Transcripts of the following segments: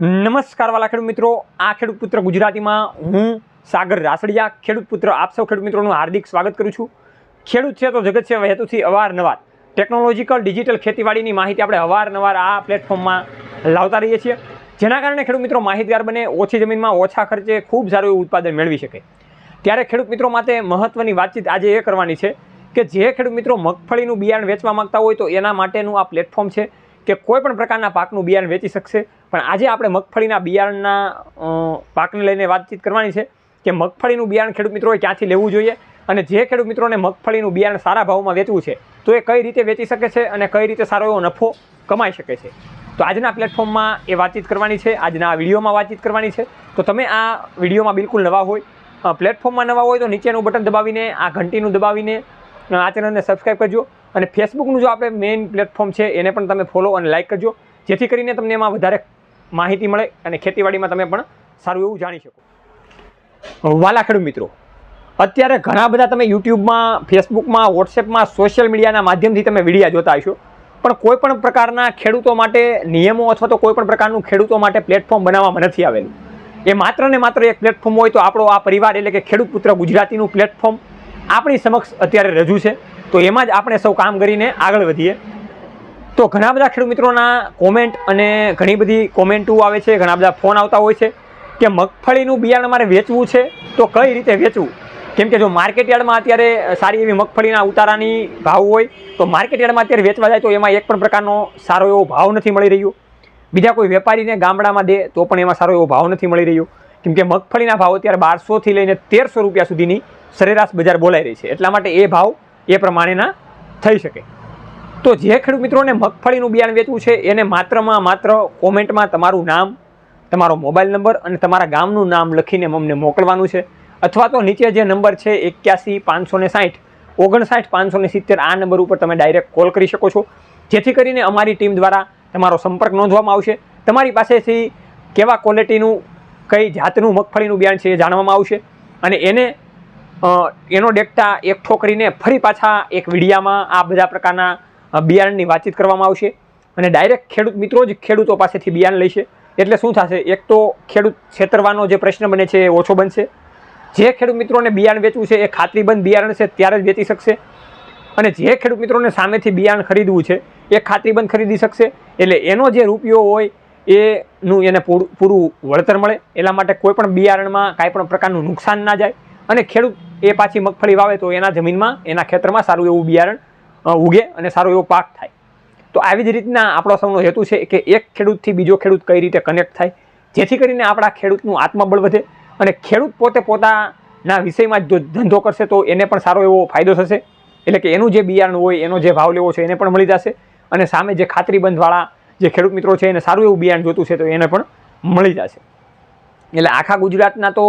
નમસ્કાર વાલા ખેડૂત મિત્રો. આ ખેડૂત પુત્ર ગુજરાતીમાં હું સાગર રાસડિયા. ખેડૂત પુત્ર, આપ સૌ ખેડૂત મિત્રોનું હાર્દિક સ્વાગત કરું છું. ખેડૂત છે તો જગત છે હેતુથી અવારનવાર. ટેકનોલોજીકલ ડિજિટલ ખેતીવાડીની માહિતી આપણે અવારનવાર આ પ્લેટફોર્મમાં લાવતા રહીએ છીએ. જેના કારણે ખેડૂત મિત્રો માહિતગાર બને, ઓછી જમીનમાં ઓછા ખર્ચે ખૂબ સારું એવું ઉત્પાદન મેળવી શકે. ત્યારે ખેડૂત મિત્રો માટે મહત્ત્વની વાતચીત આજે એ કરવાની છે કે જે ખેડૂત મિત્રો મગફળીનું બિયારણ વેચવા માગતા હોય તો એના માટેનું આ પ્લેટફોર્મ છે કે કોઈ પણ પ્રકારના પાકનું બિયારણ વેચી શકશે. પણ આજે આપણે મગફળીના બિયારણના પાકને લઈને વાતચીત કરવાની છે કે મગફળીનું બિયારણ ખેડૂત મિત્રોએ ક્યાંથી લેવું જોઈએ અને જે ખેડૂત મિત્રોને મગફળીનું બિયારણ સારા ભાવમાં વેચવું છે, તો એ કઈ રીતે વેચી શકે છે અને કઈ રીતે સારો એવો નફો કમાઈ શકે છે. તો આજના પ્લેટફોર્મમાં એ વાતચીત કરવાની છે, આજના વિડીયોમાં વાતચીત કરવાની છે. તો તમે આ વિડીયોમાં બિલકુલ નવા હોય પ્લેટફોર્મમાં નવા હોય તો નીચેનું બટન દબાવીને, આ ઘંટીનું દબાવીને આ ચેનલને સબસ્ક્રાઈબ કરજો અને ફેસબુકનું જો આપણે મેઇન પ્લેટફોર્મ છે એને પણ તમે ફોલો અને લાઇક કરજો. જેથી કરીને તમને એમાં વધારે માહિતી મળે અને ખેતીવાડીમાં તમે પણ સારું એવું જાણી શકો. વાલા ખેડૂત મિત્રો, અત્યારે ઘણા બધા તમે યુટ્યુબમાં, ફેસબુકમાં, વોટ્સએપમાં, સોશિયલ મીડિયાના માધ્યમથી તમે વિડીયા જોતા હશો. પણ કોઈ પણ પ્રકારના ખેડૂતો માટે નિયમો અથવા તો કોઈ પણ પ્રકારનું ખેડૂતો માટે પ્લેટફોર્મ બનાવવામાં નથી આવેલું. એ માત્ર ને માત્ર એક પ્લેટફોર્મ હોય તો આપણો આ પરિવાર એટલે કે ખેડૂત પુત્ર ગુજરાતીનું પ્લેટફોર્મ આપણી સમક્ષ અત્યારે રજૂ છે. તો એમાં જ આપણે સૌ કામ કરીને આગળ વધીએ. તો ઘણા બધા ખેડૂત મિત્રોના કોમેન્ટ અને ઘણી બધી કોમેન્ટો આવે છે, ઘણા બધા ફોન આવતા હોય છે કે મગફળીનું બિયારણ મારે વેચવું છે, તો કઈ રીતે વેચવું? કેમ કે જો માર્કેટ યાર્ડમાં અત્યારે સારી એવી મગફળીના ઉતારાની ભાવ હોય, તો માર્કેટ યાર્ડમાં અત્યારે વેચવા જાય તો એમાં એક પણ પ્રકારનો સારો એવો ભાવ નથી મળી રહ્યો. બીજા કોઈ વેપારીને ગામડામાં દે તો પણ એમાં સારો એવો ભાવ નથી મળી રહ્યો. કેમ કે મગફળીના ભાવ અત્યારે બારસોથી લઈને તેરસો રૂપિયા સુધીની સરેરાશ બજાર બોલાઈ રહી છે. એટલા માટે એ ભાવ એ પ્રમાણેના થઈ શકે. તો જે ખેડૂત મિત્રોને મગફળીનું બિયારણ વેચવું છે, એને માત્રમાં માત્ર કોમેન્ટમાં તમારું નામ, તમારો મોબાઈલ નંબર અને તમારા ગામનું નામ લખીને અમને મોકલવાનું છે. અથવા તો નીચે જે નંબર છે, એક્યાસી પાંચસો ને સાઠ ઓગણસાઠ પાંચસો ને સિત્તેર, આ નંબર ઉપર તમે ડાયરેક્ટ કોલ કરી શકો છો. જેથી કરીને અમારી ટીમ દ્વારા તમારો સંપર્ક નોંધવામાં આવશે. તમારી પાસેથી કેવા ક્વોલિટીનું, કઈ જાતનું મગફળીનું બિયારણ છે એ જાણવામાં આવશે. અને એને એનો ડેટા એકઠો કરીને ફરી પાછા એક વિડીયામાં આ બધા પ્રકારના બિયારણની વાતચીત કરવામાં આવશે અને ડાયરેક્ટ ખેડૂત મિત્રો જ ખેડૂતો પાસેથી બિયારણ લેશે. એટલે શું થશે? એક તો ખેડૂત છેતરવાનો જે પ્રશ્ન બને છે એ ઓછો બનશે. જે ખેડૂત મિત્રોને બિયારણ વેચવું છે એ ખાતરીબંધ બિયારણ છે ત્યારે જ વેચી શકશે. અને જે ખેડૂત મિત્રોને સામેથી બિયારણ ખરીદવું છે એ ખાતરીબંધ ખરીદી શકશે. એટલે એનો જે રૂપિયો હોય એનું એને પૂરું વળતર મળે. એટલા માટે કોઈ પણ બિયારણમાં કાંઈ પણ પ્રકારનું નુકસાન ના જાય. અને ખેડૂત એ પાછી મગફળી વાવે તો એના જમીનમાં, એના ખેતરમાં સારું એવું બિયારણ ઉગે અને સારો એવો પાક થાય. તો આવી જ રીતના આપણો સૌનો હેતુ છે કે એક ખેડૂતથી બીજો ખેડૂત કઈ રીતે કનેક્ટ થાય, જેથી કરીને આપણા ખેડૂતનું આત્મબળ વધે અને ખેડૂત પોતે પોતાના વિષયમાં જ ધંધો કરશે તો એને પણ સારો એવો ફાયદો થશે. એટલે કે એનું જે બિયારણ હોય, એનો જે ભાવ લેવો છે એને પણ મળી જશે અને સામે જે ખાતરીબંધવાળા જે ખેડૂત મિત્રો છે એને સારું એવું બિયારણ જોતું છે તો એને પણ મળી જશે. એટલે આખા ગુજરાતના તો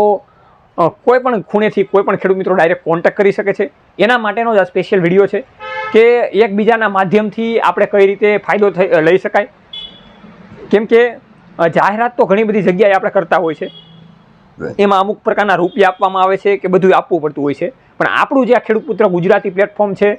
કોઈ પણ ખૂણેથી કોઈ પણ ખેડૂત મિત્રો ડાયરેક્ટ કોન્ટેક્ટ કરી શકે છે. એના માટેનો જ આ સ્પેશિયલ વીડિયો છે. કે એકબીજાના માધ્યમથી આપણે કઈ રીતે ફાયદો થઈ લઈ શકાય? કેમ કે જાહેરાત તો ઘણી બધી જગ્યાએ આપણે કરતા હોય છે. એમાં અમુક પ્રકારના રૂપિયા આપવામાં આવે છે કે બધું આપવું પડતું હોય છે. પણ આપણું જે આ ખેડૂત પુત્ર ગુજરાતી પ્લેટફોર્મ છે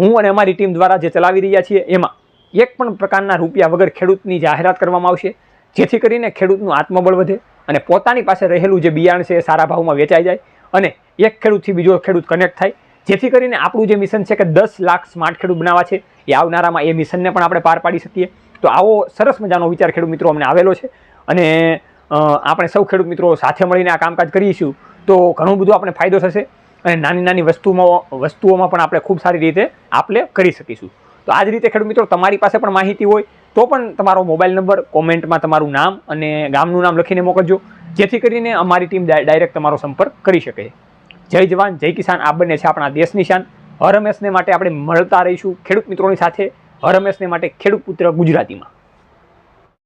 હું અને અમારી ટીમ દ્વારા જે ચલાવી રહ્યા છીએ એમાં એક પણ પ્રકારના રૂપિયા વગર ખેડૂતની જાહેરાત કરવામાં આવશે જેથી કરીને ખેડૂતનું આત્મબળ વધે અને પોતાની પાસે રહેલું જે બિયારણ છે એ સારા ભાવમાં વેચાઈ જાય અને એક ખેડૂતથી બીજો ખેડૂત કનેક્ટ થાય. જેથી કરીને આપણું જે મિશન છે કે દસ લાખ સ્માર્ટ ખેડૂત બનાવવા છે, એ આવનારામાં એ મિશનને પણ આપણે પાર પાડી શકીએ. તો આવો સરસ મજાનો વિચાર ખેડૂત મિત્રો અમને આવેલો છે. અને આપણે સૌ ખેડૂત મિત્રો સાથે મળીને આ કામકાજ કરીશું, તો ઘણું બધું આપણે ફાયદો થશે. અને નાની નાની વસ્તુમાં, વસ્તુઓમાં પણ આપણે ખૂબ સારી રીતે આપણે કરી શકીશું. તો આ જ રીતે ખેડૂત મિત્રો તમારી પાસે પણ માહિતી હોય, તો પણ તમારો મોબાઈલ નંબર કોમેન્ટમાં તમારું નામ અને ગામનું નામ લખીને મોકલજો. જેથી કરીને અમારી ટીમ ડાયરેક્ટ તમારો સંપર્ક કરી શકે. જય જવાન, જય કિસાન. આ બંને છે આપણા દેશની શાન. હર હંમેશને માટે આપણે મળતા રહીશું ખેડૂત મિત્રોની સાથે. હર માટે ખેડૂત પુત્ર ગુજરાતીમાં.